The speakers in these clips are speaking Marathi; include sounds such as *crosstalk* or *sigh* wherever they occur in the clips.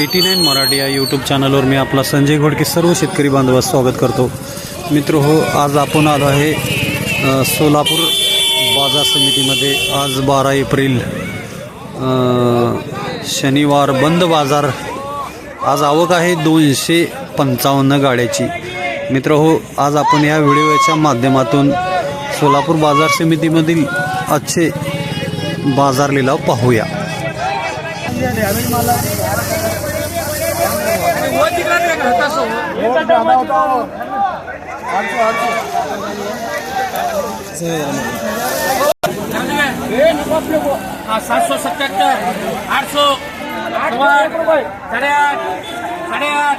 एटी नाईन मराठी या यूट्यूब चॅनलवर मी आपला संजय घोडके सर्व शेतकरी बांधवास स्वागत करतो. मित्र हो आज आपण आलो आहे सोलापूर बाजार समितीमध्ये. आज बारा एप्रिल शनिवार बंद बाजार. आज आवक आहे दोनशे पंचावन्न गाड्याची. मित्र हो आज आपण या व्हिडिओच्या माध्यमातून सोलापूर बाजार समितीमधील आजचे बाजार लिलाव पाहूया. सातशे सत्याहत्तर आठशे आठ साडेआठ साडेआठ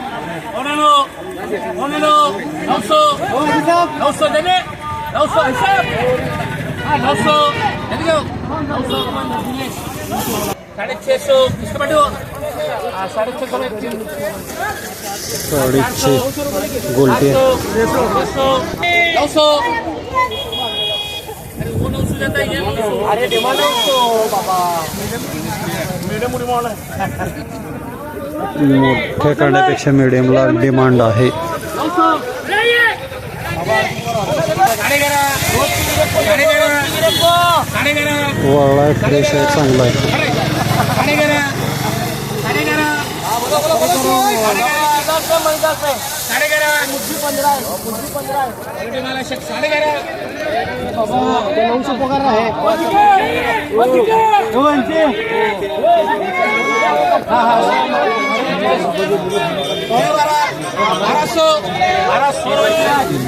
नऊ नऊ नऊशे नऊशे देणे नऊशे हिसाब हा नऊशे देणे घेऊ नऊशे साडेछे सौ साडेशे गोलटे मोठ्या कांड्यापेक्षा मिडियमला डिमांड आहे. वाळा फ्रेश आहे. चांगला आहे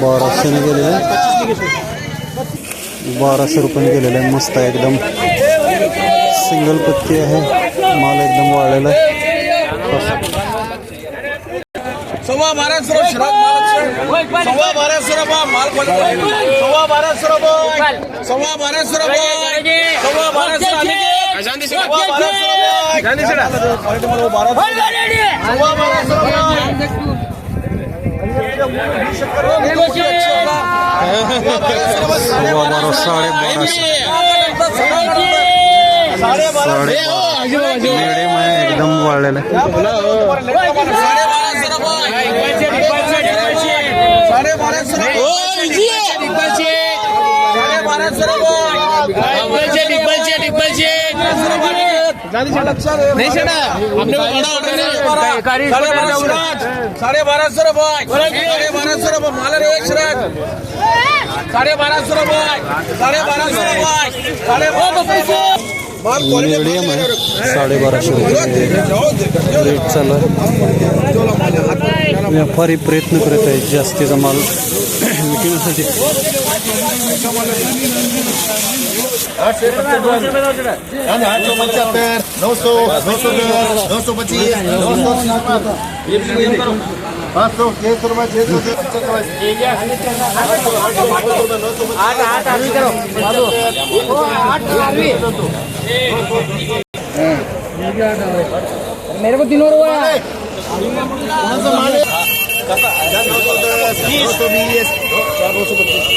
बाराशे बाराशे गेलेलं. आहे बाराशे रुपयाने गेलेलं. आहे मस्त आहे एकदम. सिंगल पत्ती आहे. माल एकदम वाळलेला आहे सव्वा बाराशे रुपये शिराग माल सव्वा बाराशे रुपये माल पडले सव्वा बाराशे रुपये सव्वा बाराशे रुपये सव्वा बाराशे आले की? सव्वा बाराशे रुपये सव्वा बाराशे रुपये सव्वा बारा साडे बाराशे साडे साडे मिडियम आहे एकदम वाळलेलं आहे साडे बाराशे रुपये साडे बाराशे रुपये साडे बाराशे साडे बाराशे रुपये साडे बाराशे रुपये मला रे एक श्राग साडे बाराशे रुपये साडे बाराशे रुपये साडे बाराशे माल मिडियम आहे साडेबाराशे रुपये रेट चालू आहे व्यापारी प्रयत्न करत आहेत जास्तीचा माल विकण्यासाठी आठ सौ नौ सौ नौ सौ नौ सौ पच्चीस नौ सौ पाँच सौ छह सौ रुपये छह सौ मेरे को तीनों रुपये नौ सौ बीस नौ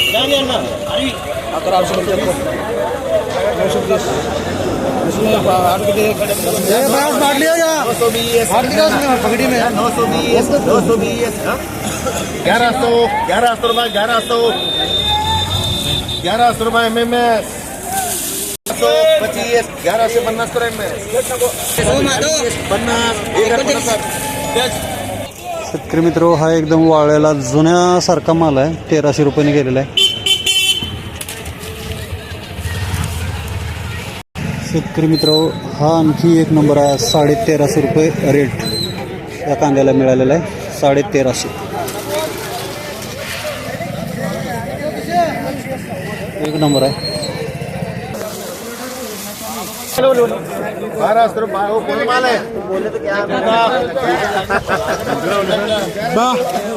सौ पच्चीस नौ सौ बीस पगड़ी में। नौ सौ बीस नौ सौ बीस ग्यारह सौ ग्यारह सौ रुपये ग्यारह सौ। ग्यारह सौ रुपये एम एम एस पन्नास शेतकरी मित्र, हा एकदम वाळलेला जुन्यासारखा माल आहे. तेराशे रुपयाने गेलेला आहे. शेतकरी मित्र, हा एक नंबर आहे. साडे तेराशे रुपये रेट या कांद्याला मिळालेला आहे. तेराशे एक नंबर आहे. बारह सौ रुपये वो कौन माल है बोले तो क्या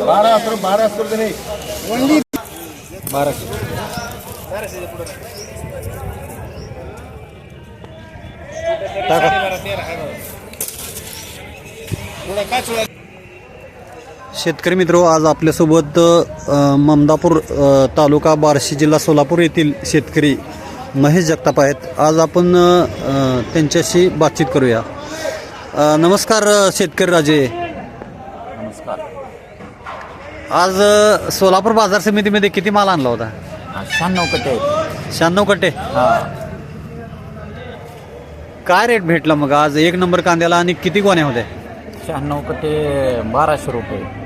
बारह सौ बारह सौ रुपये नहीं बाराशे टाका शेतकरी मित्र आज आपल्यासोबत ममदापूर तालुका बार्शी जिल्हा सोलापूर येथील शेतकरी महेश जगताप आहेत. आज आपण त्यांच्याशी बातचीत करूया. नमस्कार शेतकरी राजे. नमस्कार. आज सोलापूर बाजार समितीमध्ये किती माल आणला होता? शहाण्णव कटे शहाण्णव कट्टे? हा. काय रेट भेटला मग? आज एक नंबर कांद्याला आणि किती गोण्या होत्या? शहाण्णव कटे बाराशे रुपये.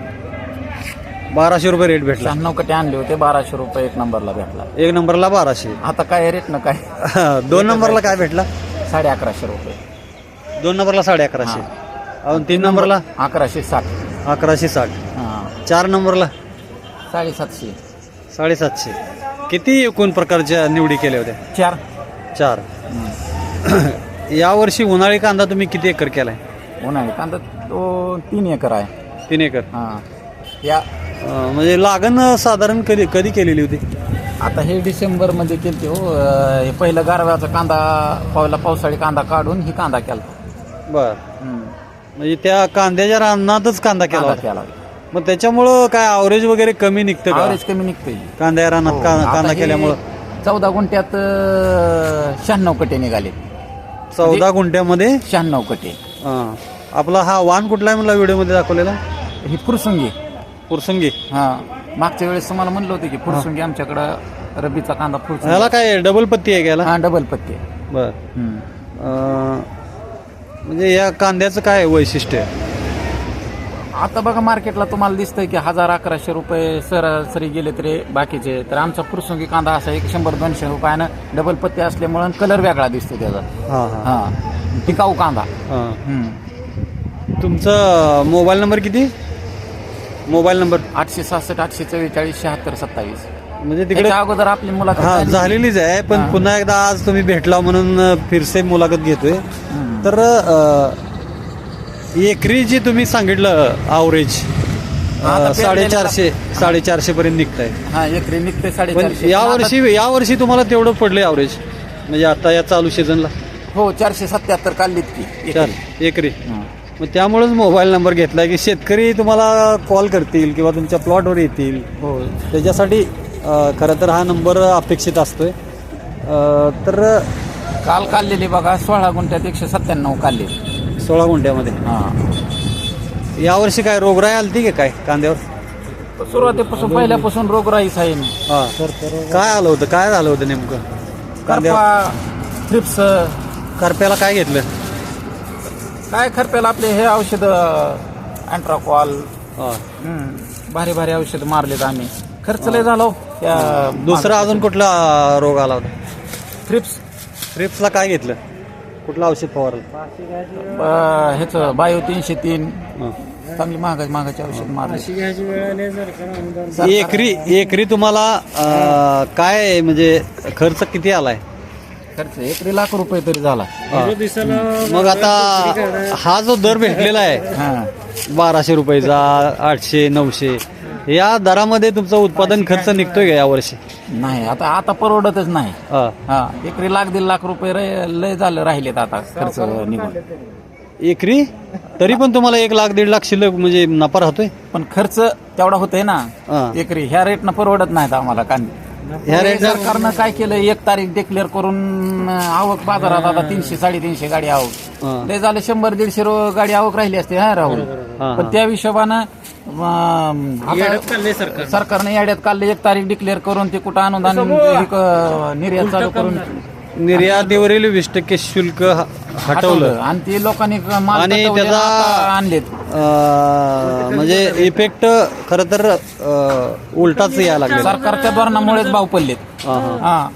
बाराशे रुपये रेट भेटला. शहाण्णव कटे आणले होते बाराशे रुपये एक नंबरला भेटला. एक नंबरला बाराशे. *laughs* आता काय रेट ना काय? दोन नंबरला काय भेटला? साडे अकराशे रुपये. दोन नंबरला साडे अकराशे. अजून तीन नंबरला? अकराशे साठ. अकराशे साठ. हा. चार नंबरला? साडेसातशे. साडेसातशे. किती एकूण प्रकारच्या निवडी केल्या होत्या? चार. चार. *coughs* यावर्षी उन्हाळी कांदा तुम्ही किती एकर केलाय? उन्हाळी कांदा तो तीन एकर आहे. तीन एकर. हा. या म्हणजे लागण साधारण कधी कधी केलेली होती? आता हे डिसेंबरमध्ये केलते हो. अं, हे पहिलं गारव्याचा कांदा पहिला पावसाळी कांदा काढून ही कांदा केला बर. म्हणजे त्या कांद्याच्या रानातच कांदा केला कांदा होता. केला मग त्याच्यामुळं काय आवरेज वगैरे कमी निघतं का? ॲव्हरेज कमी निघते कांद्या रानात का- कांदा केल्यामुळं. चौदा गुंठ्यात अं, शहाण्णव कटे निघाले. चौदा गुंठ्यामध्ये? शहाण्णव कटे आपला हा वाण कुठला आहे म्हणला व्हिडिओमध्ये दाखवलेला? ही फुरसुंगी पुरसंगी. हा. मागच्या वेळेस तुम्हाला म्हणलं होतं की फुरसुंगी आमच्याकडं रब्बीचा कांदा फुरसुंगी ह्याला काय डबल पत्ती आहे घ्यायला हा डबल पत्ते बर. हम्म. अं, म्हणजे या कांद्याचं काय वैशिष्ट्य आहे? आता बघा मार्केटला तुम्हाला दिसतंय की हजार अकराशे रुपये सरासरी गेले तरी बाकीचे. तर आमचा फुरसुंगी कांदा असा एक शंभर दोनशे रुपयानं डबल पत्ते असल्यामुळं कलर वेगळा दिसतो त्याचा. हां हां. हा. टिकाऊ कांदा. हां. हम्म. तुमचा मोबाईल नंबर किती? मोबाईल नंबर आठशे सहासष्ट आठशे चव्वेचाळीस शहात्तर सत्तावीस म्हणजे तिकडे त्याच्या अगोदर आपली मुलाखत हा झाली. झालेलीच आहे पण. पुन्हा एकदा आज तुम्ही भेटला म्हणून फिरसे मुलाखत घेतोय हम्म. तर अ, एकरी जी तुम्ही सांगितलं आवरेज आता साडेचारशे साडेचारशे पर्यंत निघताय हा एकरी निघते पण साडेचारशे या वर्षी या वर्षी तुम्हाला तेवढं पडलंय आवरेज म्हणजे आता या चालू सीझनला हो चारशे सत्याहत्तर काढलीत की एकरी. हा. मग त्यामुळेच मोबाईल नंबर घेतलाय की शेतकरी तुम्हाला कॉल करतील किंवा तुमच्या प्लॉटवर येतील. हो. त्याच्यासाठी अ, खरं तर हा नंबर अपेक्षित असतोय. अ, तर काल काढलेली बघा सोळा गुंठ्यात एकशे सत्त्याण्णव काढले. सोळा गुंठ्यामध्ये. हा. यावर्षी काय रोगराई आलती की काय कांद्यावर? सुरुवातीपासून पहिल्यापासून रोगराईच आहे. हा. काय आलं होतं काय झालं होतं नेमकं? कांद्यावर? करपा थ्रिप्स करप्याला काय घेतलं? काय खरपेला आपले हे औषध अँट्राकॉल हा. भारी भारी औषध मारलेत आम्ही. खर्च लय झालो त्या दुसरा अजून कुठला रोग आला होता? थ्रिप्स ट्रिप्सला काय घेतलं? कुठलं औषध फवारलं? ह्याच बायो तीनशे तीन. हा. चांगली महागाची महागाची औषध मारले. एकरी एकरी तुम्हाला अ, काय म्हणजे खर्च किती आलाय? खर्च एकरी लाख रुपये तरी झाला. मग आता हा जो दर भेटलेला आहे हा. बाराशे रुपयाचा आठशे नऊशे या दरामध्ये तुमचं उत्पादन खर्च निघतोय का यावर्षी? नाही आता आता परवडतच नाही. हा. एकरी लाख दीड लाख रुपये लय झालं राहिलेत आता खर्च निघून. एकरी? तरी पण तुम्हाला एक लाख दीड लाख शिल्लक म्हणजे नफा राहतोय? पण खर्च तेवढा होतोय ना. एकरी ह्या रेटनं परवडत नाहीत आम्हाला कांदे. ह्या रेट सरकारनं काय केलं एक तारीख डिक्लेअर करून आवक बाजारात आता तीनशे साडेतीनशे गाडी आवक. ते झालं शंभर दीडशे रो- गाडी आवक राहिली असते हा राहुल? पण. त्या हिशोबानं अं, आता सरकारने. याड्यात काढले एक तारीख डिक्लेअर करून ते कुठं अनुदान हे क- निर्यात चालू करून निर्यातीवरील वीस टक्के शुल्क ह- हटवलं. आणि ते लोकांनी माल आणि तटवले त्याचा- आता आणलेत. अं, म्हणजे इफेक्ट खर तर अं, उलटाच यायला लागले सरकारच्या धोरणामुळेच भाव पडलेत. हा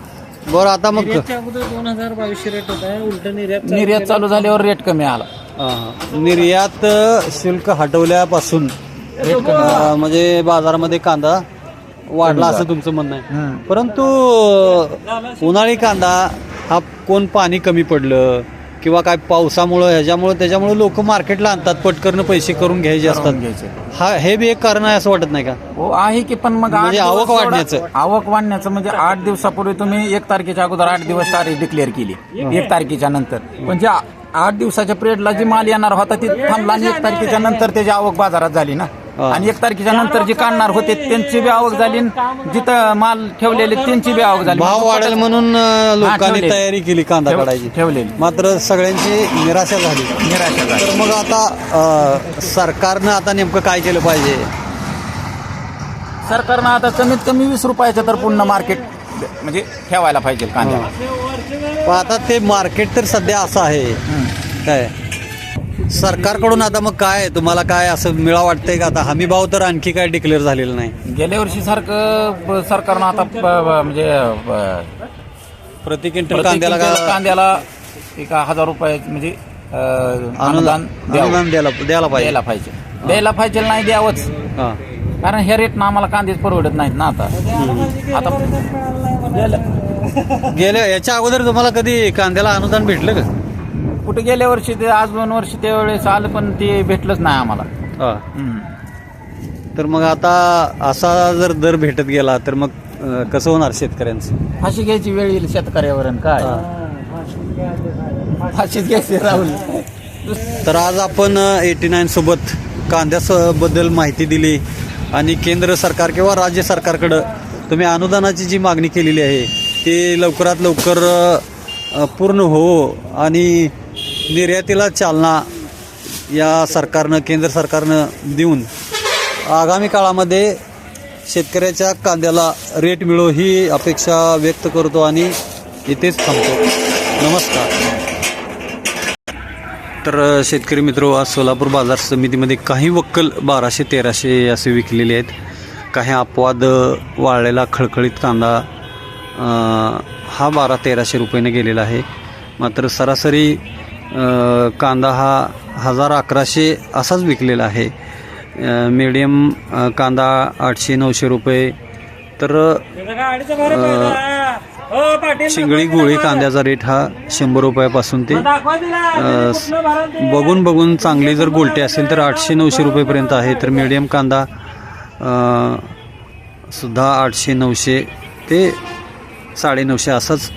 बरं आता मग दोन हजार बावीसशे रेट होता. उलट निर्यात निर्यात चालू झाल्यावर रेट कमी आला. हा. निर्यात शुल्क हटवल्यापासून अं, म्हणजे बाजारामध्ये कांदा वाढला असं तुमचं म्हणणं आहे. परंतु उन्हाळी कांदा हा कोण पाणी कमी पडलं किंवा काय पावसामुळं ह्याच्यामुळं त्याच्यामुळे लोक मार्केटला आणतात पटकरनं पैसे करून घ्यायचे असतात. घ्यायचे. हा हे बी एक कारण आहे असं वाटत नाही का? हो आहे की पण मग आठ म्हणजे दिवस आवक एवढा- वाढण्याचं. आवक वाढण्याचं म्हणजे आठ दिवसापूर्वी तुम्ही एक तारखेच्या अगोदर आठ दिवस तारीख डिक्लेअर केली. एक तारखेच्या नंतर. पण ज्या आठ दिवसाच्या पिरियडला जी माल येणार होता ती थांबला आणि एक तारखेच्या नंतर त्याची आवक बाजारात झाली ना. आणि एक तारखेच्या नंतर जे काढणार होते त्यांची बी आवक झाली आणि जिथं माल ठेवलेले त्यांची बी आवक झाली. भाव वाढेल म्हणून अं, लोकांनी ठेवलेली. तयारी केली कांदा ठेव- काढायची. ठेवलेली. मात्र सगळ्यांची निराशा झाली. निराशा झाली. तर मग आता अं, सरकारनं आता नेमकं काय केलं पाहिजे? सरकारनं आता कमीत कमी वीस रुपयाचं तर पुन्हा मार्केट म्हणजे ठेवायला पाहिजे कांद्याला. पण आता ते मार्केट तर सध्या असं आहे. काय? सरकारकडून आता मग काय? तुम्हाला काय असं मिळा वाटतंय का? आता हमी भाव तर आणखी काय डिक्लेअर झालेला नाही. गेल्या वर्षी सारखं सरकारनं आता ब- म्हणजे प्रति क्विंटल प्रति कांद्याला क्विंटल का कांद्याला एक हजार रुपये म्हणजे अं, अनुदान अनुदान द्यावं. अनुदान द्यायला द्यायला पाहिजे. द्यायला पाहिजे. द्यायला पाहिजे नाही द्यावंच. हा. कारण ह्या रेटनं आम्हाला कांदेच परवडत नाहीत ना आता. आता गेल्या याच्या अगोदर तुम्हाला कधी कांद्याला अनुदान भेटलं का? कुठे गेल्या वर्षी ते आज दोन वर्ष त्यावेळेस आलं पण ते भेटलंच नाही आम्हाला. हा. हम्म. तर मग आता असा जर दर भेटत गेला तर मग अं, कसं होणार शेतकऱ्यांचं? फाशी घ्यायची वेळ येईल शेतकऱ्यावर आणि काय फाशीच घ्यायची राहुल. तर आज आपण एटी नाईन सोबत कांद्याबद्दल माहिती दिली आणि केंद्र सरकार किंवा राज्य सरकारकडं तुम्ही अनुदानाची जी मागणी केलेली आहे ती लवकरात लवकर अ, पूर्ण हो आणि निर्यातीला चालना या सरकारनं केंद्र सरकारनं देऊन आगामी काळामध्ये शेतकऱ्याच्या कांद्याला रेट मिळो ही अपेक्षा व्यक्त करतो आणि इथेच थांबतो. नमस्कार. तर शेतकरी मित्र आज सोलापूर बाजार समितीमध्ये काही वक्कल बाराशे तेराशे असे विकलेले आहेत. काही अपवाद वाळलेला खळखळीत कांदा हा बारा तेराशे रुपयाने गेलेला आहे. मात्र सरासरी कांदा हा हजार अकराशे असाच विकलेला आहे. मिडियम कांदा आठशे नऊशे रुपये. तर शिंगळी गोळी कांद्याचा रेट हा शंभर रुपयापासून ते बघून बघून चांगली जर गोलटी असेल तर आठशे नऊशे रुपयेपर्यंत आहे. तर मिडियम कांदा सुद्धा आठशे नऊशे ते साडेनऊशे असाच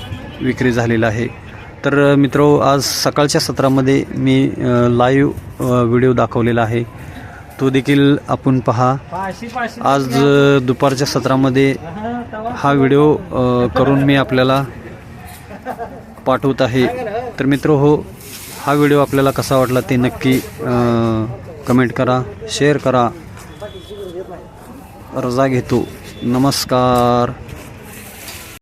विक्री झालेला आहे. तर मित्र आज सकाळच्या सत्रामध्ये मी लाईव्ह व्हिडिओ दाखवलेला आहे. तो देखील आपण पहा. आज दुपारच्या सत्रामध्ये हा व्हिडिओ करून मी आपल्याला पाठवत आहे. तर मित्र हो हा व्हिडिओ आपल्याला कसा वाटला ते नक्की कमेंट करा शेअर करा. रजा घेतो. नमस्कार.